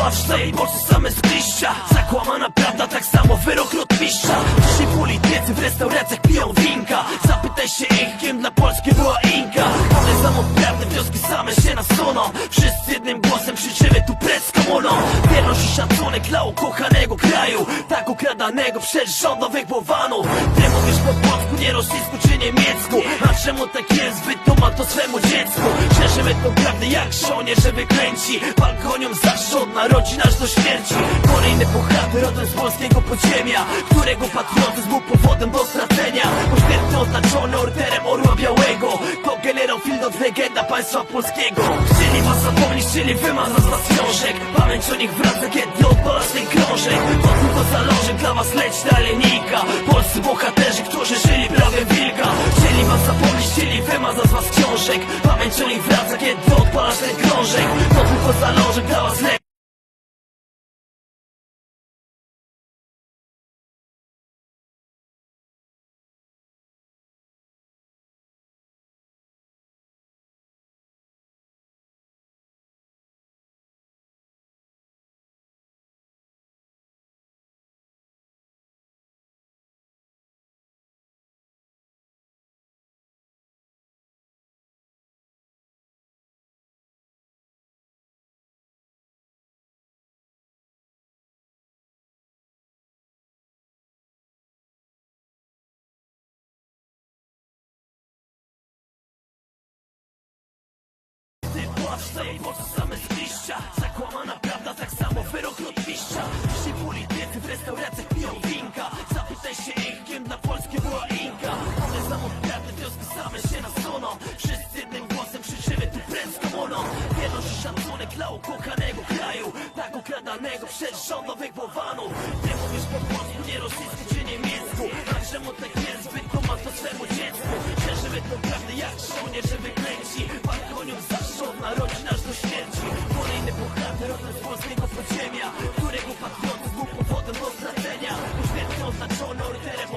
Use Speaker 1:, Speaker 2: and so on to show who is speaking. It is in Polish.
Speaker 1: płacz w tej boczy same zgliszcza Zakłamana prawda, tak samo wyrok rotmistrza Dzisiaj politycy w restauracjach piją winka. Zapytaj się ich, kim dla Polski była Inka. One samo prawdę, wnioski same się nasuną. Wszyscy jednym głosem krzyczymy tu precz komuną Wierność i szacunek dla ukochanego kraju. Tak ukradanego przez rządowych bałwanów Ty mówisz po polsku, nie rosyjsku czy niemiecku czemu tak jest, wytłumacz to swemu dziecku. Szerzymy tą prawdę jak żołnierze wyklęci Balkonium zawsze od narodzin aż do śmierci. Kolejny bohater rodem z polskiego podziemia Którego patriotyzm był powodem do stracenia. Pośmiertnie oznaczony orderem orła białego. To generał Fildot, legenda państwa polskiego. Chcieli was zapomnieć, chcieli wymazać z was książek Pamięć o nich wraca, kiedy odpalasz ten krążek. To tylko zalążek dla was nika wymazać z was książek Pamięć o nich wraca, kiedy odpalasz ten krążek. To tylko zalążek dla was leci Ty płacz w tej boczy same zgliszcza Zakłamana prawda, tak samo wyrok rotmistrza Dzisiaj politycy w restauracjach piją winka. Zapytaj się ich, kim dla Polski była Inka. One samą prawdę, wnioski same się nasuną Wszyscy jednym głosem krzyczymy tu precz komuną Wierność i szacunek dla ukochanego kraju Tak ukradanego przez rządowych a rodzi nas do śmierci Kolejny bohater od nas polskiego podziemia Którego patriotów był powodem do stracenia Uśmiercą oznaczono orderem